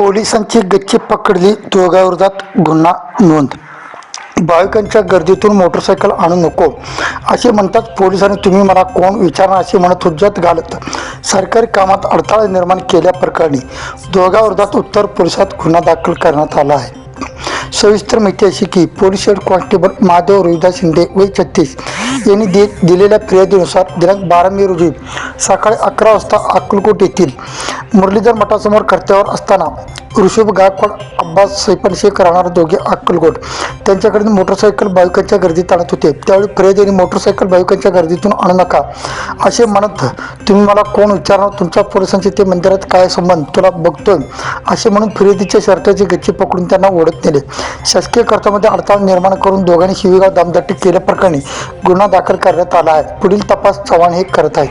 पोलिसांची गच्ची पकडली. दोघांविरोधात गुन्हा नोंद. भाविकांच्या गर्दीतून मोटरसायकल आणू नको. असे म्हणतात पोलिसांनी तुम्ही मला कोण विचारणार असे म्हणत हुज्जत घालत सरकारी कामात अडथळा निर्माण केल्याप्रकरणी दोघाविरोधात उत्तर पोलिसात गुन्हा दाखल करण्यात आला आहे. सविस्तर माहिती अशी की police head constable Mahadev Rohidas Shinde वय छत्तीस यांनी दे दिलेल्या फिर्यादीनुसार दिनांक बारा मे रोजी सकाळी अकरा वाजता अक्कलकोट येथील मुरलीधर मठासमोर कर्त्यावर असताना ऋषभ गायकवाड अब्बास सैफन शेख राहणार दोघे अक्कलकोट. त्यांच्याकडे मोटरसायकल भाविकांच्या गर्दीत आणत होते. त्यावेळी फिर्यादीने मोटरसायकल भाविकांच्या गर्दीतून आणू नका असे म्हणत तुम्ही मला कोण विचारणार? तुमच्या पोलिसांचे ते मंदिरात काय संबंध? तुला बघतोय. असे म्हणून फिर्यादीच्या शर्टाची गच्ची पकडून त्यांना ओढत नेले. शासकीय खर्चामध्ये अडथळा निर्माण करून दोघांनी शिवीगाव दामदाटी केल्याप्रकरणी गुन्हा दाखल करण्यात आला आहे. पुढील तपास चव्हाण हे करत आहेत.